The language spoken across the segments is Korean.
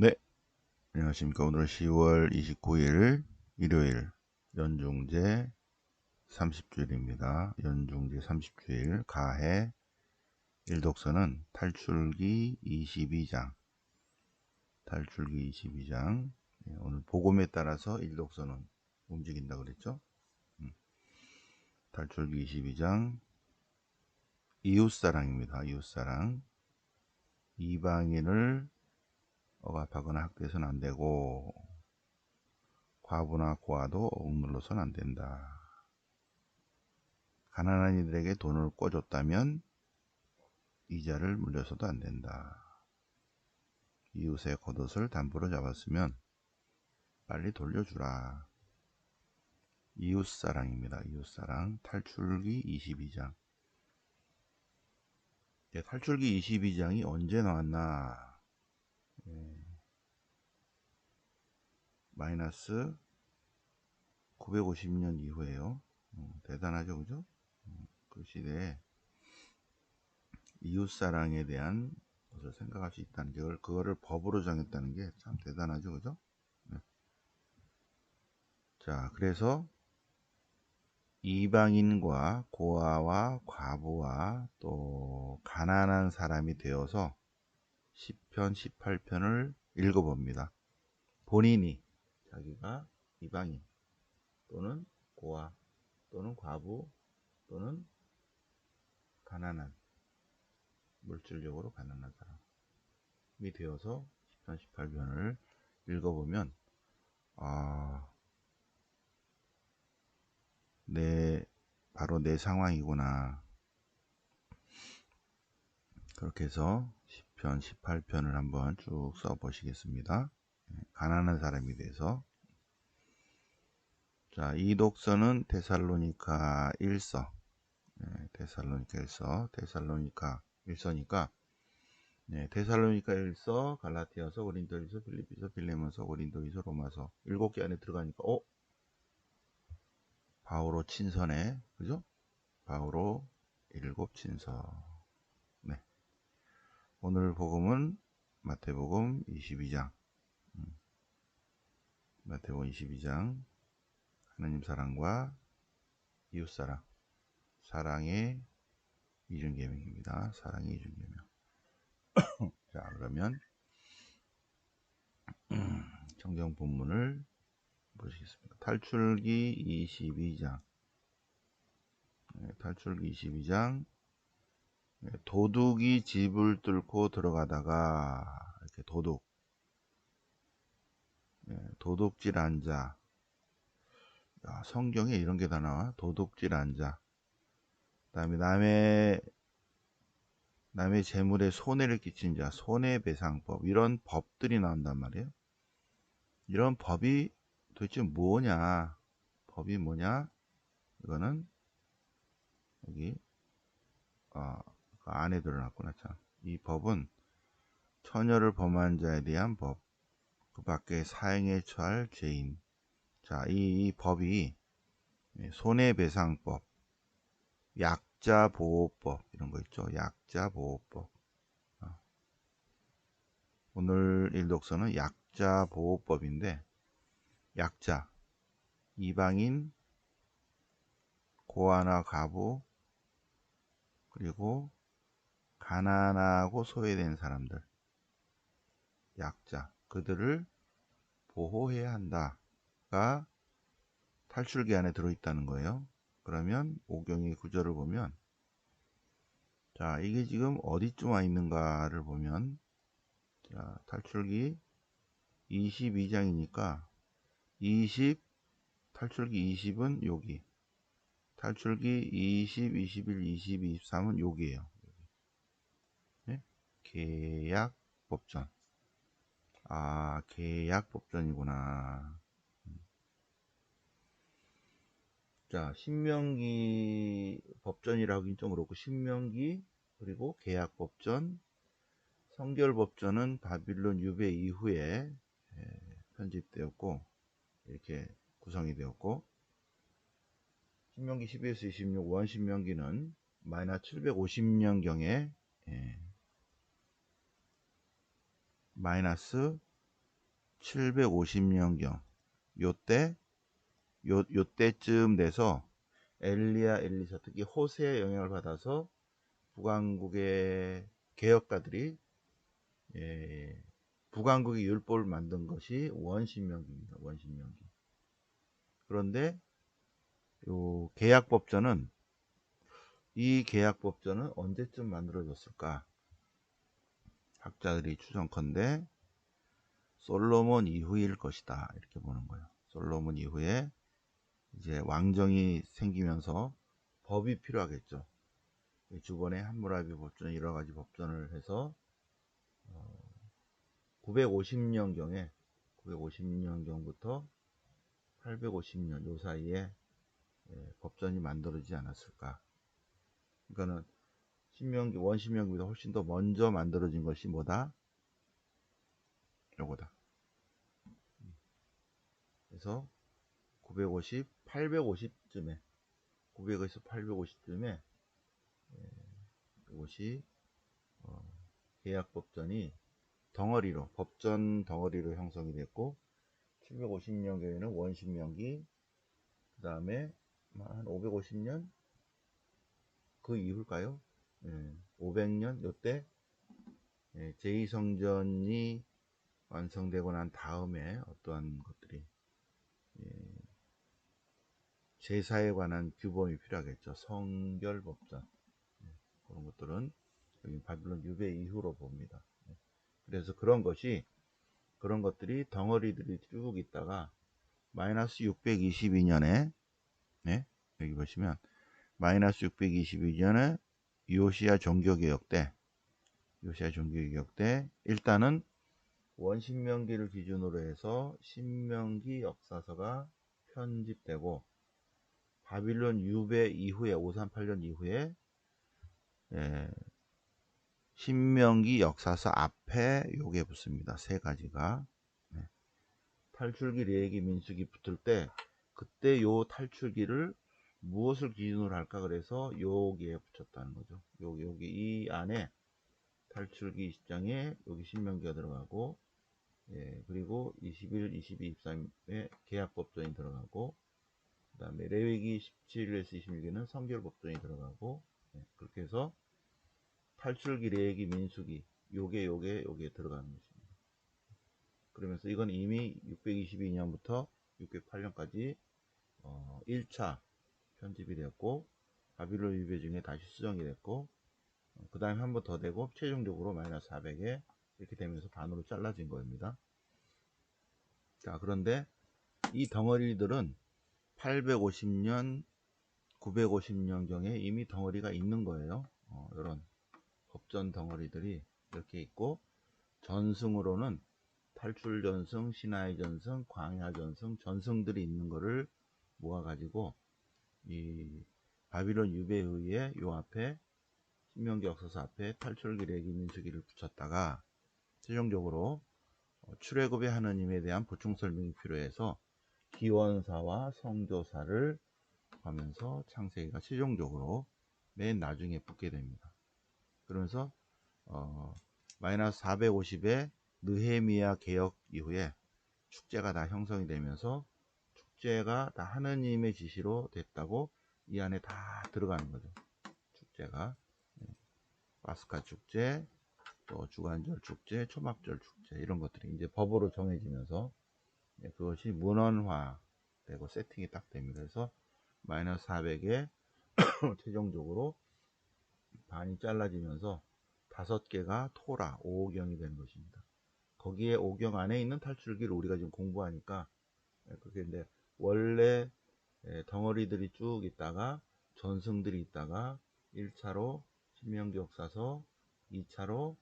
네, 안녕하십니까. 오늘은 10월 29일 일요일 연중제 30주일입니다. 연중제 30주일 가해 일독서는 탈출기 22장 탈출기 22장 네, 오늘 복음에 따라서 일독서는 움직인다 그랬죠. 음. 탈출기 22장 이웃사랑입니다. 이웃사랑 이방인을 억압하거나 학대해서는 안 되고 과부나 고아도 억눌러서는 안 된다. 가난한 이들에게 돈을 꿔줬다면 이자를 물려서도 안 된다. 이웃의 겉옷을 담보로 잡았으면 빨리 돌려주라. 이웃사랑입니다. 이웃사랑 탈출기 22장 탈출기 22장이 언제 나왔나 예. 마이너스 950년 이후에요. 어, 대단하죠, 그죠? 어, 그 시대에 이웃사랑에 대한 것을 생각할 수 있다는 게, 그거를 법으로 정했다는 게 참 대단하죠, 그죠? 네. 자, 그래서 이방인과 고아와 과부와 또 가난한 사람이 되어서 10편, 18편을 읽어봅니다. 본인이 자기가 이방인 또는 고아 또는 과부 또는 가난한 물질적으로 가난한 사람이 되어서 10편, 18편을 읽어보면 아, 내 바로 내 상황이구나. 그렇게 해서 10편, 18편을 한번 쭉 써보시겠습니다. 네, 가난한 사람이 돼서 자, 이 독서는 데살로니카 1서 네, 데살로니카 1서 데살로니카 1서니까 네, 데살로니카 1서 갈라티아서 고린도리서 빌리비서 빌레몬서 고린도리서 로마서 7개 안에 들어가니까 어? 바오로 친선에 그죠? 바오로 일곱 친서 오늘 복음은 마태복음 22장 음. 마태복음 22장 하나님 사랑과 이웃사랑 사랑의 이중계명입니다. 사랑의 이중계명 자 그러면 정정 본문을 보시겠습니다. 탈출기 22장 네, 탈출기 22장 예, 도둑이 집을 뚫고 들어가다가 이렇게 도둑. 예, 도둑질 한 자 성경에 이런 게 다 나와. 도둑질 한 자 그 다음에 남의 남의 재물에 손해를 끼친 자 손해배상법. 이런 법들이 나온단 말이에요. 이런 법이 도대체 뭐냐? 법이 뭐냐? 이거는 여기 어, 그 안에 드러났구나 참. 이 법은 처녀를 범한 자에 대한 법, 그 밖에 사형에 처할 죄인. 자, 이, 이 법이 손해배상법, 약자보호법 이런 거 있죠. 약자보호법. 어. 오늘 일독서는 약자보호법인데 약자, 이방인, 고아나 가부, 그리고 가난하고 소외된 사람들, 약자, 그들을 보호해야 한다가 탈출기 안에 들어있다는 거예요. 그러면 오경의 구절을 보면 자 이게 지금 어디쯤 와 있는가를 보면 자 탈출기 22장이니까 20 탈출기 20은 여기 탈출기 20, 21, 22, 23은 여기에요. 계약 법전. 아, 계약 법전이구나. 자, 신명기 법전이라고 하긴 좀 그렇고, 신명기, 그리고 계약 법전, 성결 법전은 바빌론 유배 이후에 예, 편집되었고, 이렇게 구성이 되었고, 신명기 12에서 26, 원신명기는 마이너 750년경에 예, 마이너스 750년경 요때 요 요때쯤 돼서 엘리야 엘리사 특히 호세의 영향을 받아서 북왕국의 개혁가들이 예, 북왕국의 율법을 만든 것이 원신명기입니다. 원신명기. 그런데 요 계약법전은 이 계약법전은 언제쯤 만들어졌을까? 학자들이 추정컨대 솔로몬 이후일 것이다 이렇게 보는 거예요. 솔로몬 이후에 이제 왕정이 생기면서 법이 필요하겠죠. 주번에 함무라비 법전 여러 가지 법전을 해서 950년경에 950년경부터 850년 요 사이에 예, 법전이 만들어지지 않았을까. 그러니까는 신명기 원신명기보다 훨씬 더 먼저 만들어진 것이 뭐다? 요거다. 그래서 950, 850쯤에 900에서 850쯤에 이것이 어, 계약법전이 덩어리로 법전 덩어리로 형성이 됐고 750년경에는 원신명기 그 다음에 한 550년 그 이후일까요? 예, 500년 요때 예, 제2성전이 완성되고 난 다음에 어떠한 것들이 예, 제사에 관한 규범이 필요하겠죠. 성결법전 예, 그런 것들은 여기 바빌론 유배 이후로 봅니다. 예, 그래서 그런 것이 그런 것들이 덩어리들이 쭉 있다가 마이너스 622년에 네? 여기 보시면 마이너스 622년에 요시아 종교개혁 때 요시아 종교개혁 때 일단은 원신명기를 기준으로 해서 신명기 역사서가 편집되고 바빌론 유배 이후에 538년 이후에 예, 신명기 역사서 앞에 요게 붙습니다. 세 가지가 네. 탈출기 레기 민수기 붙을 때 그때 요 탈출기를 무엇을 기준으로 할까 그래서 여기에 붙였다는 거죠. 여기 여기 이 안에 탈출기 20장에 여기 신명기가 들어가고 예, 그리고 21, 22, 23에 계약법전이 들어가고 그 다음에 레위기 17에서 26에는 성결법전이 들어가고 예, 그렇게 해서 탈출기, 레위기, 민수기 요게 요게 요게 들어가는 것입니다. 그러면서 이건 이미 622년부터 608년까지 어, 1차 편집이 되었고 바빌론 유배 중에 다시 수정이 됐고 어, 그 다음에 한 번 더 되고 최종적으로 마이너스 400에 이렇게 되면서 반으로 잘라진 겁니다. 자 그런데 이 덩어리들은 850년 950년경에 이미 덩어리가 있는 거예요. 어, 이런 법전 덩어리들이 이렇게 있고 전승으로는 탈출 전승, 신하의 전승, 광야 전승, 전승들이 있는 거를 모아가지고 이 바빌론 유배에 의해 요 앞에 신명기 역사서 앞에 탈출기 레기 민수기를 붙였다가 최종적으로 어, 출애굽의 하느님에 대한 보충 설명이 필요해서 기원사와 성조사를 하면서 창세기가 최종적으로 맨 나중에 붙게 됩니다. 그러면서 어, 마이너스 450에 느헤미야 개혁 이후에 축제가 다 형성이 되면서 축제가 다 하느님의 지시로 됐다고 이 안에 다 들어가는 거죠. 축제가 네. 파스카 축제, 또 주간절 축제, 초막절 축제 이런 것들이 이제 법으로 정해지면서 네, 그것이 문헌화되고 세팅이 딱 됩니다. 그래서 마이너스 400에 최종적으로 반이 잘라지면서 다섯 개가 토라, 오경이 되는 것입니다. 거기에 오경 안에 있는 탈출기를 우리가 지금 공부하니까 네, 그게 이제 원래 예, 덩어리들이 쭉 있다가 전승들이 있다가 1차로 신명기 역사서 2차로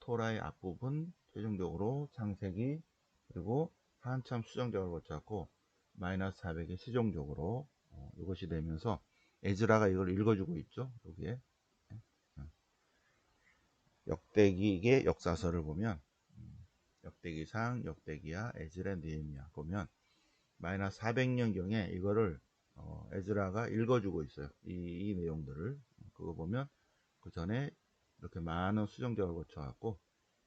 토라의 앞부분 최종적으로 창세기 그리고 한참 수정 작업을 거쳤고 마이너스 400에 최종적으로 어, 이것이 되면서 에즈라가 이걸 읽어주고 있죠 여기에 예, 예. 역대기의 역사서를 보면 음, 역대기상 역대기야 에즈라 느헤미야 보면 마이너스 400년경에 이거를 어, 에즈라가 읽어주고 있어요. 이, 이, 내용들을 그거 보면 그 전에 이렇게 많은 수정작을 거쳐갖고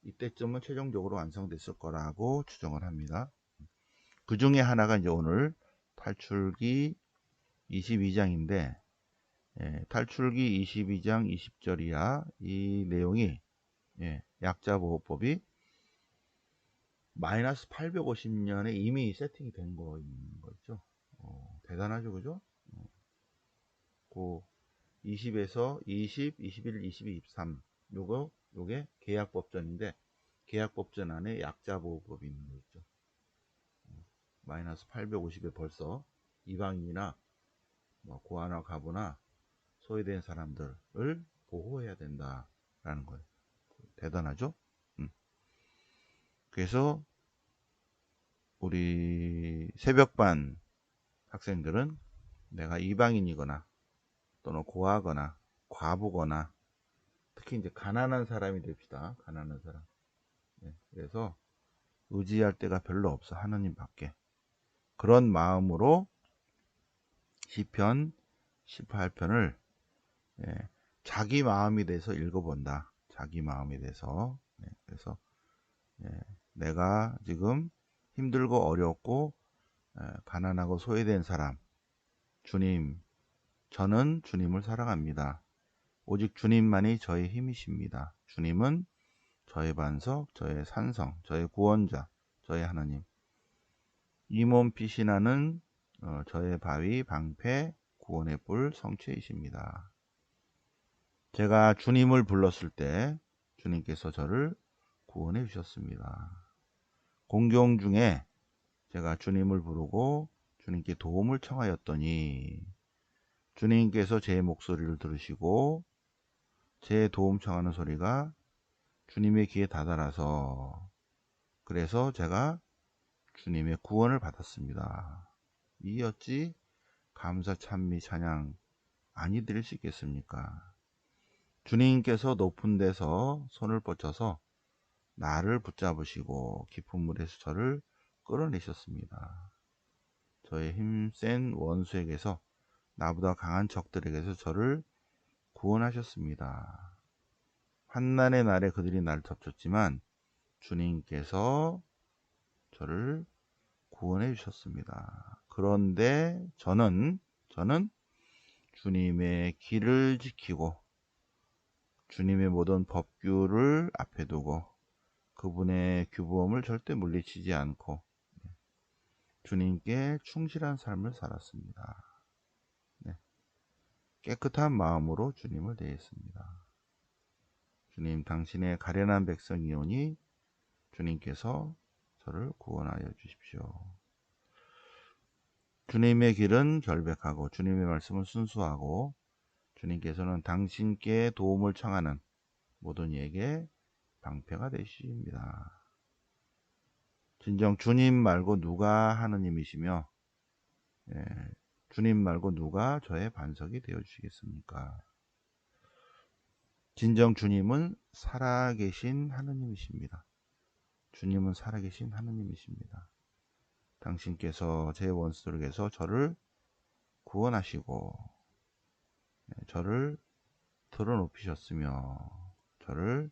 이때쯤은 최종적으로 완성됐을 거라고 추정을 합니다. 그 중에 하나가 이제 오늘 탈출기 22장인데 예, 탈출기 22장 20절이야 이 내용이 예, 약자 보호법이 마이너스 850년에 이미 세팅이 된 거인 거죠. 어, 대단하죠, 그죠? 어, 그 20에서 20, 21, 22, 23 요거 요게 계약법전인데 계약법전 안에 약자보호법이 있는 거 있죠. 어, 마이너스 850에 벌써 이방인이나 뭐 고아나 가부나 소외된 사람들을 보호해야 된다라는 거예요. 대단하죠? 음. 그래서 우리 새벽반 학생들은 내가 이방인이거나 또는 고아거나 과부거나 특히 이제 가난한 사람이 됩시다. 가난한 사람. 네, 그래서 의지할 데가 별로 없어 하느님 밖에. 그런 마음으로 시편 18편을 예, 자기 마음이 돼서 읽어본다. 자기 마음이 돼서 네, 그래서 예, 내가 지금 힘들고 어렵고 예, 가난하고 소외된 사람 주님 저는 주님을 사랑합니다. 오직 주님만이 저의 힘이십니다. 주님은 저의 반석, 저의 산성, 저의 구원자, 저의 하나님. 이 몸 피신하는 어, 저의 바위, 방패, 구원의 뿔, 성체이십니다. 제가 주님을 불렀을 때 주님께서 저를 구원해 주셨습니다. 공경 중에 제가 주님을 부르고 주님께 도움을 청하였더니 주님께서 제 목소리를 들으시고 제 도움 청하는 소리가 주님의 귀에 다다라서 그래서 제가 주님의 구원을 받았습니다. 이 어찌 감사 찬미 찬양 아니 드릴 수 있겠습니까? 주님께서 높은 데서 손을 뻗쳐서 나를 붙잡으시고 깊은 물에서 저를 끌어내셨습니다. 저의 힘센 원수에게서 나보다 강한 적들에게서 저를 구원하셨습니다. 환난의 날에 그들이 나를 덮쳤지만 주님께서 저를 구원해 주셨습니다. 그런데 저는 저는 주님의 길을 지키고 주님의 모든 법규를 앞에 두고 그분의 규범을 절대 물리치지 않고 주님께 충실한 삶을 살았습니다. 네. 깨끗한 마음으로 주님을 대했습니다. 주님, 당신의 가련한 백성이오니 주님께서 저를 구원하여 주십시오. 주님의 길은 결백하고 주님의 말씀은 순수하고 주님께서는 당신께 도움을 청하는 모든 이에게 방패가 되십니다. 진정 주님 말고 누가 하느님이시며 예, 주님 말고 누가 저의 반석이 되어 주시겠습니까? 진정 주님은 살아계신 하느님이십니다. 주님은 살아계신 하느님이십니다. 당신께서 제 원수들에게서 저를 구원하시고 예, 저를 들어높이셨으며 저를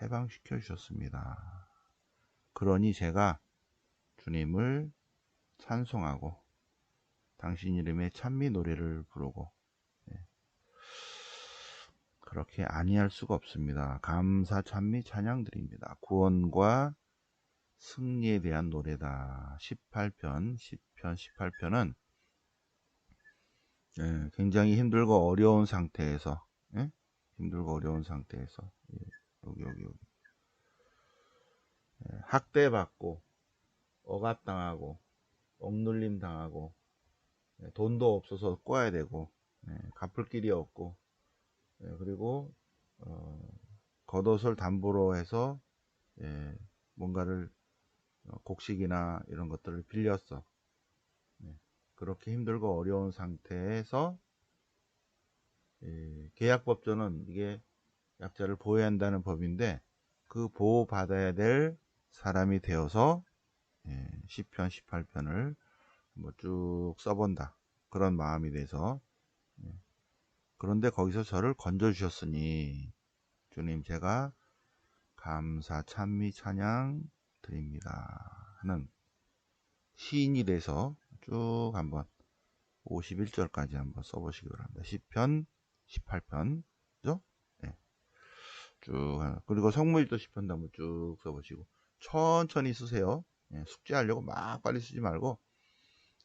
해방시켜 주셨습니다. 그러니 제가 주님을 찬송하고 당신 이름의 찬미 노래를 부르고 예, 그렇게 아니할 수가 없습니다. 감사 찬미 찬양 드립니다. 구원과 승리에 대한 노래다. 18편, 10편, 18편은 예, 굉장히 힘들고 어려운 상태에서 예? 힘들고 어려운 상태에서 예, 여기 여기 여기. 예, 학대받고 억압당하고 억눌림 당하고 예, 돈도 없어서 꿔야 되고 예, 갚을 길이 없고 예, 그리고 어, 겉옷을 담보로 해서 예, 뭔가를 어, 곡식이나 이런 것들을 빌렸어. 그렇게 힘들고 어려운 상태에서 예, 계약법전은 이게 약자를 보호해야 한다는 법인데 그 보호받아야 될 사람이 되어서 예, 10편, 18편을 뭐 쭉 써본다. 그런 마음이 돼서 예. 그런데 거기서 저를 건져 주셨으니 주님 제가 감사 찬미 찬양 드립니다 하는 시인이 돼서 쭉 한번 51절까지 한번 써보시기 바랍니다. 10편, 18편, 그죠? 네. 쭉, 그리고 성무일도 10편도 한번 쭉 써보시고, 천천히 쓰세요. 네, 숙제하려고 막 빨리 쓰지 말고,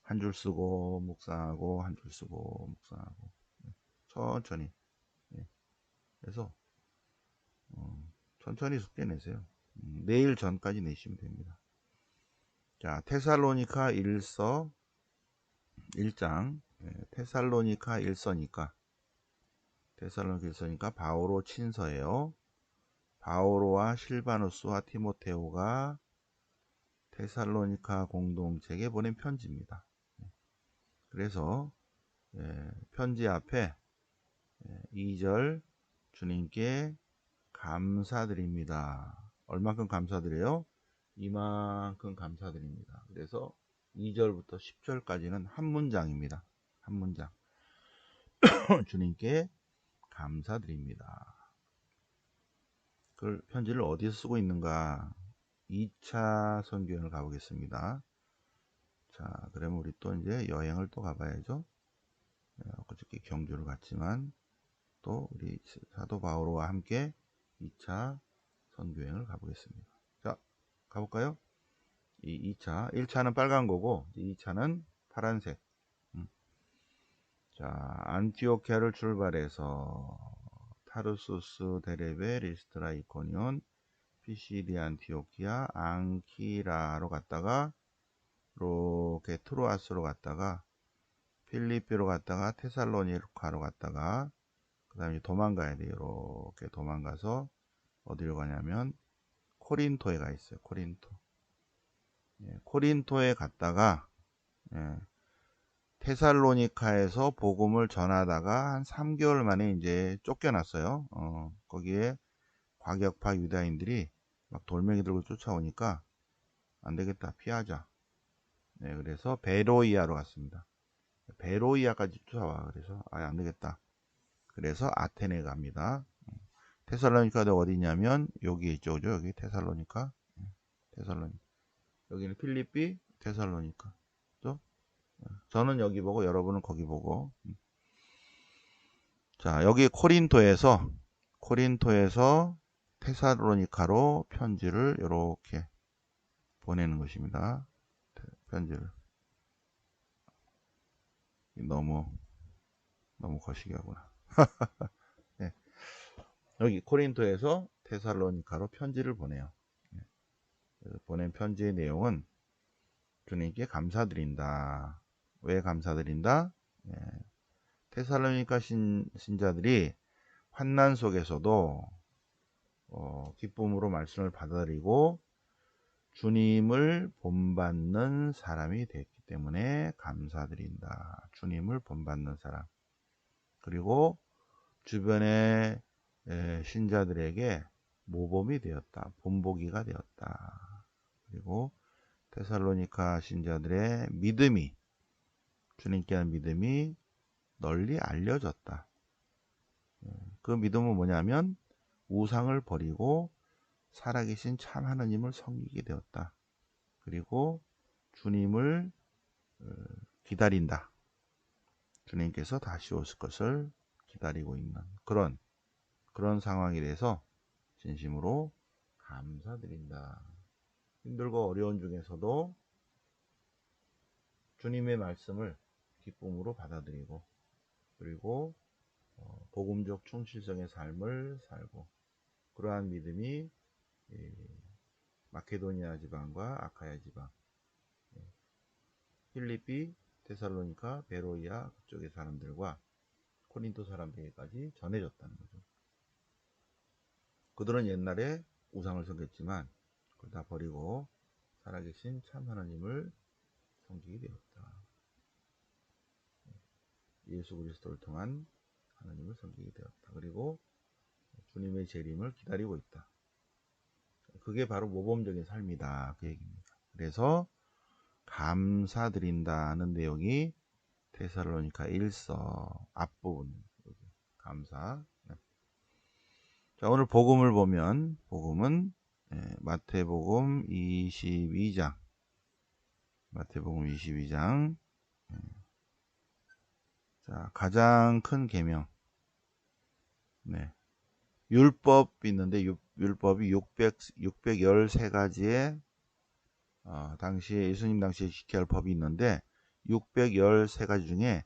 한 줄 쓰고, 묵상하고, 한 줄 쓰고, 묵상하고, 네. 천천히. 네. 그래서, 어, 천천히 숙제 내세요. 음, 내일 전까지 내시면 됩니다. 자, 테살로니카 1서 1장 예, 테살로니카 1서니까 테살로니카 1서니까 바오로 친서예요. 바오로와 실바누스와 티모테오가 테살로니카 공동체에 보낸 편지입니다. 예, 그래서 예, 편지 앞에 2절 주님께 감사드립니다. 얼마큼 감사드려요? 이만큼 감사드립니다. 그래서 2절부터 10절까지는 한 문장입니다. 한 문장. 주님께 감사드립니다. 그 편지를 어디서 쓰고 있는가? 2차 선교행을 가보겠습니다. 자, 그러면 우리 또 이제 여행을 또 가봐야죠. 네, 어저께 경주를 갔지만 또 우리 사도 바오로와 함께 2차 선교행을 가보겠습니다. 자, 가볼까요? 이 2차 1차는 빨간 거고 2차는 파란색 음. 자 안티오키아를 출발해서 타르수스 데레베 리스트라 이코니온 피시디 안티오키아 앙키라로 갔다가 이렇게 트로아스로 갔다가 필리피로 갔다가 테살로니카로 갔다가 그 다음에 도망가야 돼요. 이렇게 도망가서 어디로 가냐면 코린토에 가 있어요. 코린토. 예, 코린토에 갔다가 예, 테살로니카에서 복음을 전하다가 한 3개월 만에 이제 쫓겨났어요. 어, 거기에 과격파 유다인들이 막 돌멩이 들고 쫓아오니까 안 되겠다 피하자. 네, 그래서 베로이아로 갔습니다. 베로이아까지 쫓아와 그래서 아예 안 되겠다. 그래서 아테네 갑니다. 테살로니카도 어디냐면 여기 있죠? 여기 테살로니카, 예, 테살로니카. 여기는 필리피, 테살로니카. 또 저는 여기 보고 여러분은 거기 보고. 음. 자, 여기 코린토에서 코린토에서 테살로니카로 편지를 이렇게 보내는 것입니다. 편지를. 너무 너무 거시기 하구나. 네. 여기 코린토에서 테살로니카로 편지를 보내요. 보낸 편지의 내용은 주님께 감사드린다. 왜 감사드린다? 예. 테살로니카 신, 신자들이 환난 속에서도 어, 기쁨으로 말씀을 받아들이고 주님을 본받는 사람이 됐기 때문에 감사드린다. 주님을 본받는 사람. 그리고 주변의 신자들에게 모범이 되었다. 본보기가 되었다. 그리고 테살로니카 신자들의 믿음이 주님께 한 믿음이 널리 알려졌다. 예, 그 믿음은 뭐냐면 우상을 버리고 살아계신 참 하나님을 섬기게 되었다. 그리고 주님을 어, 기다린다. 주님께서 다시 오실 것을 기다리고 있는 그런 그런 상황에 대해서 진심으로 감사드린다. 힘들고 어려운 중에서도 주님의 말씀을 기쁨으로 받아들이고 그리고 어, 복음적 충실성의 삶을 살고 그러한 믿음이 마케도니아 지방과 아카야 지방 예, 필리피, 테살로니카, 베로이아 그쪽의 사람들과 코린토 사람들에게까지 전해졌다는 거죠. 그들은 옛날에 우상을 섬겼지만 그걸 다 버리고 살아계신 참 하나님을 섬기게 되었다. 예수 그리스도를 통한 하나님을 섬기게 되었다. 그리고 주님의 재림을 기다리고 있다. 그게 바로 모범적인 삶이다. 그 얘기입니다. 그래서 감사드린다는 내용이 테살로니카 1서 앞부분 감사 자, 오늘 복음을 보면 복음은 예, 마태복음 22장 마태복음 22장 예. 자, 가장 큰 계명 네. 율법이 있는데 율, 율법이 600, 613가지의 어, 당시에 예수님 당시에 지켜야 할 법이 있는데 613가지 중에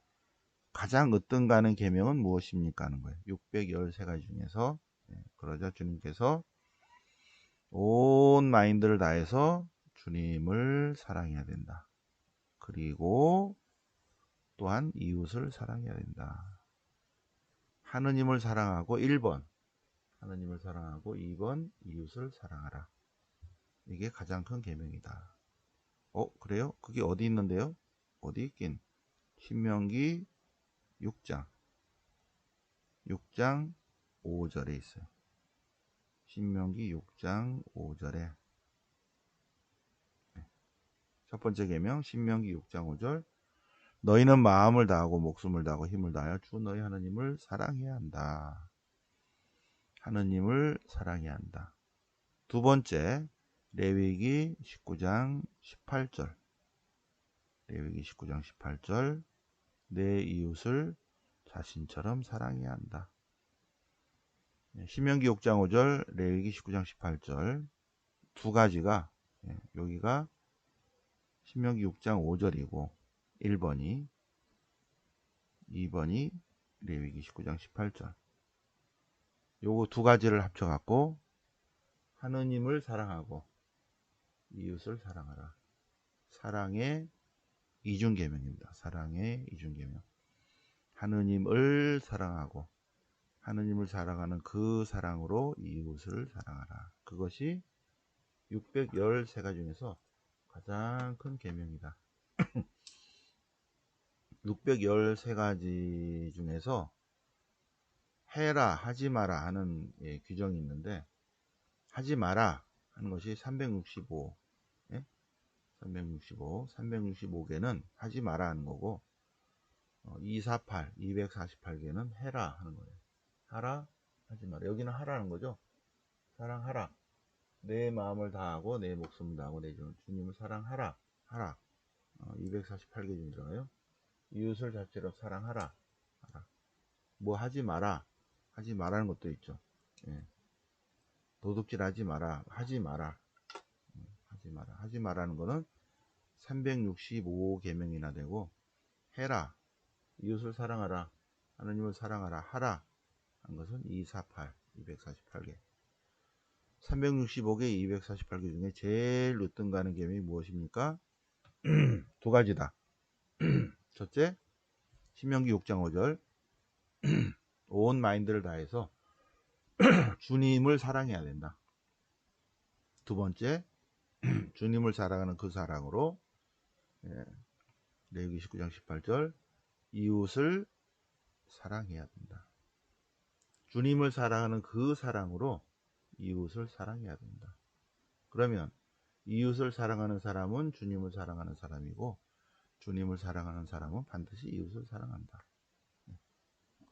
가장 으뜸가는 계명은 무엇입니까 하는 거예요. 613가지 중에서 네, 그러자 주님께서 온 마인드를 다해서 주님을 사랑해야 된다. 그리고 또한 이웃을 사랑해야 된다. 하느님을 사랑하고 1번 하느님을 사랑하고 2번 이웃을 사랑하라. 이게 가장 큰 계명이다. 어, 그래요? 그게 어디 있는데요? 어디 있긴? 신명기 6장. 6장 5절에 있어요. 신명기 6장 5절에 첫 번째 계명 신명기 6장 5절 너희는 마음을 다하고 목숨을 다하고 힘을 다하여 주 너희 하나님을 사랑해야 한다. 하느님을 사랑해야 한다. 두 번째 레위기 19장 18절 레위기 19장 18절 내 이웃을 자신처럼 사랑해야 한다. 네, 신명기 6장 5절 레위기 19장 18절 두 가지가 예, 여기가 신명기 6장 5절이고 1번이 2번이 레위기 19장 18절 요거 두 가지를 합쳐 갖고 하느님을 사랑하고 이웃을 사랑하라. 사랑의 이중계명입니다. 사랑의 이중계명. 하느님을 사랑하고 하느님을 사랑하는 그 사랑으로 이웃을 사랑하라. 그것이 613가지 중에서 가장 큰 계명이다. 613가지 중에서 해라 하지 마라 하는 예, 규정이 있는데 하지 마라 하는 것이 365 예? 365 365개는 하지 마라 하는 거고 어, 248 248개는 해라 하는 거예요. 하라 하지 마라. 여기는 하라는 거죠? 사랑하라. 내 마음을 다하고 내 목숨을 다하고 내 주님을 사랑하라. 하라. 어, 248개 중에 들어가요 이웃을 자체로 사랑하라 하라. 뭐 하지 마라 하지 말라는 것도 있죠. 예. 도둑질 하지 마라. 하지 마라. 예. 하지 마라. 하지 마라는 거는 365계명이나 되고 해라. 이웃을 사랑하라. 하나님을 사랑하라. 하라. 한 것은 248, 248개. 365개, 248개 중에 제일 으뜸 가는 계명이 무엇입니까? 두 가지다. 첫째, 신명기 6장 5절. 온 마인드를 다해서 주님을 사랑해야 된다. 두 번째, 주님을 사랑하는 그 사랑으로 예, 레위기 19장 18절 이웃을 사랑해야 된다. 주님을 사랑하는 그 사랑으로 이웃을 사랑해야 된다. 그러면 이웃을 사랑하는 사람은 주님을 사랑하는 사람이고 주님을 사랑하는 사람은 반드시 이웃을 사랑한다.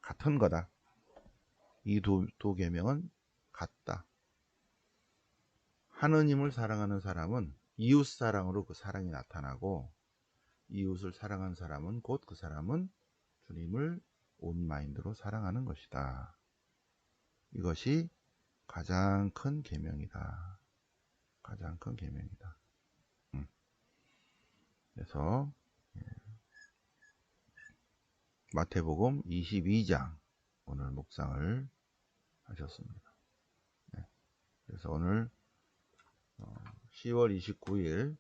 같은 거다. 이 두, 두 계명은 같다. 하느님을 사랑하는 사람은 이웃 사랑으로 그 사랑이 나타나고 이웃을 사랑하는 사람은 곧 그 사람은 주님을 온 마인드로 사랑하는 것이다. 이것이 가장 큰 계명이다. 가장 큰 계명이다. 음. 그래서 마태복음 22장 오늘 묵상을 하셨습니다. 네. 그래서 오늘 10월 어, 29일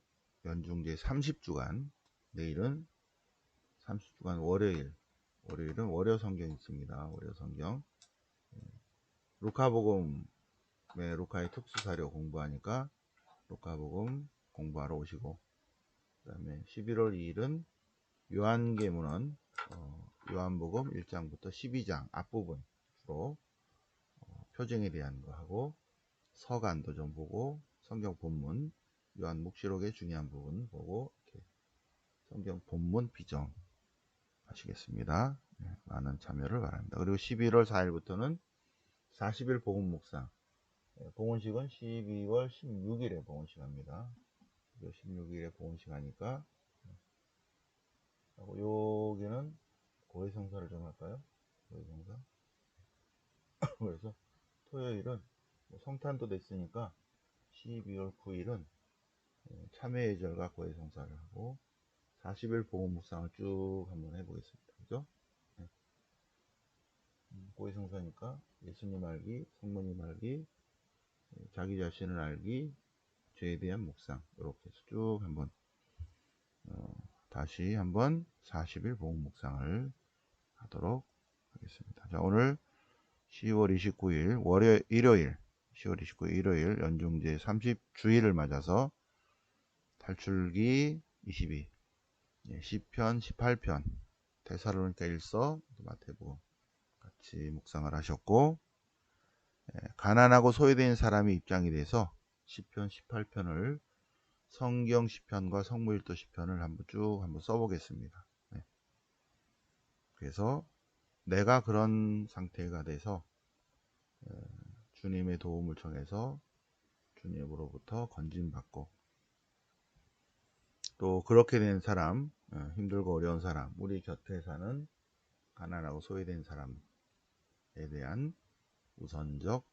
연중제 30주간 내일은 30주간 월요일 월요일은 월요 성경 있습니다. 월요 성경 네. 루카복음 네, 루카의 특수사료 공부하니까 루카복음 공부하러 오시고 그 다음에 11월 2일은 요한계문은 어, 요한복음 1장부터 12장 앞부분 주로 어, 표정에 대한 거 하고 서간도 좀 보고 성경 본문 요한 묵시록의 중요한 부분 보고 이렇게 성경 본문 비정 하시겠습니다. 네, 많은 참여를 바랍니다. 그리고 11월 4일부터는 40일 복음 묵상. 예, 봉헌식은 12월 16일에 봉헌식 합니다. 16일에 봉헌식 하니까 하고 여기는 고해성사를 좀 할까요? 고해성사. 그래서 토요일은 뭐 성탄도 됐으니까 12월 9일은 예, 참회의 절과 고해성사를 하고 40일 복음 묵상을 쭉 한번 해보겠습니다. 그죠? 네. 음, 고해성사니까 예수님 알기, 성모님 알기, 예, 자기 자신을 알기, 죄에 대한 묵상 이렇게 해서 쭉 한번 어, 다시 한번 40일 복음 묵상을 하도록 하겠습니다. 자 오늘 10월 29일 월요 일요일 10월 29일 일요일 연중제 30주일을 맞아서 탈출기 22 예, 10편 18편 대사로니까 1서 마태복음 같이 묵상을 하셨고 예, 가난하고 소외된 사람이 입장이 돼서 10편 18편을 성경 10편과 성무일도 10편을 한번 쭉 한번 써보겠습니다. 네. 그래서 내가 그런 상태가 돼서 주님의 도움을 청해서 주님으로부터 건진받고 또 그렇게 된 사람 힘들고 어려운 사람 우리 곁에 사는 가난하고 소외된 사람에 대한 우선적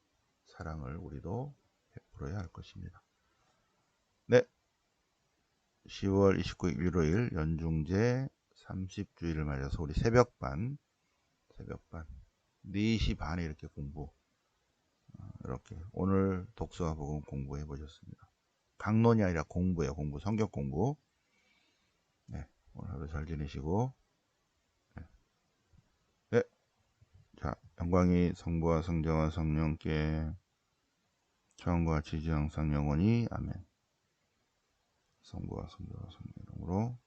사랑을 우리도 베풀어야 할 것입니다. 네. 10월 29일 일요일 연중제 30주일을 맞아서 우리 새벽반 새벽반 4시 반에 이렇게 공부 어, 이렇게 오늘 독서와 복음 공부해 보셨습니다. 강론이 아니라 공부예요. 공부 성경 공부. 네, 오늘 하루 잘 지내시고 네. 네. 자, 영광이 성부와 성자와 성령께 처음과 지지 항상 영원히 아멘. 성부와 성자와 성령 이름으로